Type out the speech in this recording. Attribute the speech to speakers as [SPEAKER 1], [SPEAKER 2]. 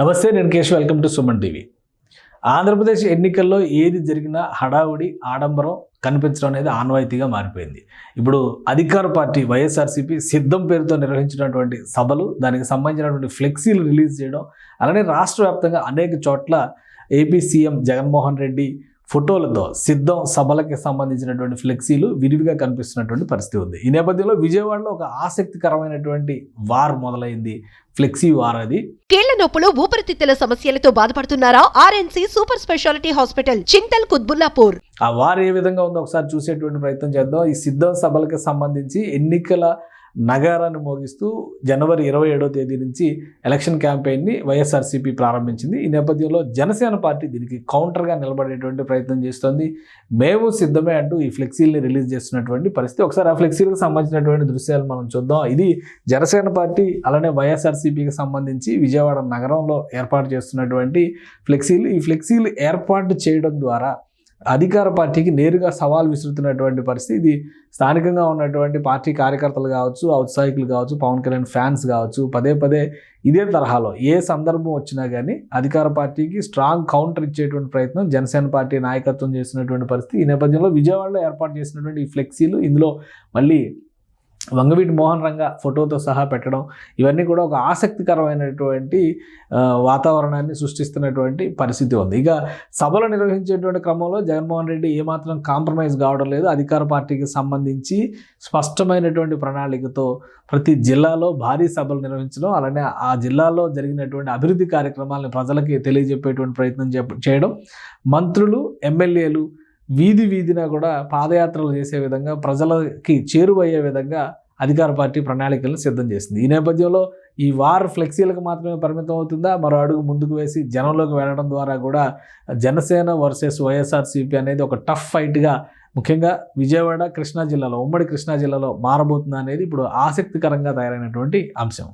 [SPEAKER 1] నమస్తే నేను Kesh welcome to Suman TV. Andhra Pradesh ఎన్నికల్లో ఏది జరిగినా హడావుడి ఆడంబరం కనిపించడం అనేది ఆన్వాయితీగా మారిపోయింది. ఇప్పుడు అధికార పార్టీ వైఎస్ఆర్సీపీ సిద్ధం పేరుతో నిర్వహించినటువంటి సభలు దానికి సంబంధించినటువంటి ఫ్లెక్సీలు రిలీజ్ చేయడం అలానే రాష్ట్ర వ్యాప్తంగా అనేక చోట్ల ఏపీ సీఎం జగన్మోహన్ రెడ్డి ఫోటోలతో సిద్ధం సభలకి సంబంధించినటువంటి ఫ్లెక్సీలు విరివిగా కనిపిస్తున్నటువంటి పరిస్థితి ఉంది. ఈ నేపథ్యంలో విజయవాడలో ఒక ఆసక్తికరమైనటువంటి వార్ మొదలైంది. ఫ్లెక్సీ వార్ అది.
[SPEAKER 2] కీళ్ళ నొప్పులు ఊపిరితిత్తుల సమస్యలతో బాధపడుతున్నారా? RNC super speciality hospital Chintal Quthbullapur.
[SPEAKER 1] ఆ వార్ ఏ విధంగా ఉందో ఒకసారి చూసేటువంటి ప్రయత్నం చేద్దాం. ఈ సిద్ధం సభలకి సంబంధించి ఎన్నికల నగారాన్ని మోగిస్తూ జనవరి ఇరవై ఏడో తేదీ నుంచి ఎలక్షన్ క్యాంపెయిన్ని వైఎస్ఆర్సీపీ ప్రారంభించింది. ఈ నేపథ్యంలో జనసేన పార్టీ దీనికి కౌంటర్గా నిలబడేటువంటి ప్రయత్నం చేస్తోంది. మేము సిద్ధమే అంటూ ఈ ఫ్లెక్సీల్ని రిలీజ్ చేస్తున్నటువంటి పరిస్థితి. ఒకసారి ఆ ఫ్లెక్సీలకు సంబంధించినటువంటి దృశ్యాలు మనం చూద్దాం. ఇది జనసేన పార్టీ అలానే వైఎస్ఆర్సీపీకి సంబంధించి విజయవాడ నగరంలో ఏర్పాటు చేస్తున్నటువంటి ఫ్లెక్సీలు. ఈ ఫ్లెక్సీలు ఏర్పాటు చేయడం ద్వారా అధికార పార్టీకి నేరుగా సవాల్ విసురుతున్నటువంటి పరిస్థితి. ఇది స్థానికంగా ఉన్నటువంటి పార్టీ కార్యకర్తలు కావచ్చు ఔత్సాహికులు కావచ్చు పవన్ కళ్యాణ్ ఫ్యాన్స్ కావచ్చు పదే పదే ఇదే తరహాలో ఏ సందర్భం వచ్చినా కానీ అధికార పార్టీకి స్ట్రాంగ్ కౌంటర్ ఇచ్చేటువంటి ప్రయత్నం జనసేన పార్టీ నాయకత్వం చేసినటువంటి పరిస్థితి. ఈ నేపథ్యంలో విజయవాడలో ఏర్పాటు చేసినటువంటి ఈ ఫ్లెక్సీలు ఇందులో మళ్ళీ వంగవీటి మోహన్ రంగ ఫోటోతో సహా పెట్టడం ఇవన్నీ కూడా ఒక ఆసక్తికరమైనటువంటి వాతావరణాన్ని సృష్టిస్తున్నటువంటి పరిస్థితి ఉంది. ఇక సభలు నిర్వహించేటువంటి క్రమంలో జగన్మోహన్ రెడ్డి ఏమాత్రం కాంప్రమైజ్ కావడం లేదు. అధికార పార్టీకి సంబంధించి స్పష్టమైనటువంటి ప్రణాళికతో ప్రతి జిల్లాలో భారీ సభలు నిర్వహించడం అలానే ఆ జిల్లాలో జరిగినటువంటి అభివృద్ధి కార్యక్రమాలను ప్రజలకి తెలియజెప్పేటువంటి ప్రయత్నం చేయడం మంత్రులు ఎమ్మెల్యేలు వీధి వీధిన కూడా పాదయాత్రలు చేసే విధంగా ప్రజలకి చేరువయ్యే విధంగా అధికార పార్టీ ప్రణాళికలను సిద్ధం చేసింది. ఈ నేపథ్యంలో ఈ వార్ ఫ్లెక్సీలకు మాత్రమే పరిమితం అవుతుందా? మరో అడుగు ముందుకు వేసి జనంలోకి వెళ్ళడం ద్వారా కూడా జనసేన వర్సెస్ వైఎస్ఆర్సీపీ అనేది ఒక టఫ్ ఫైట్గా ముఖ్యంగా విజయవాడ కృష్ణా జిల్లాలో ఉమ్మడి కృష్ణా జిల్లాలో మారబోతుందా అనేది ఇప్పుడు ఆసక్తికరంగా తయారైనటువంటి అంశం.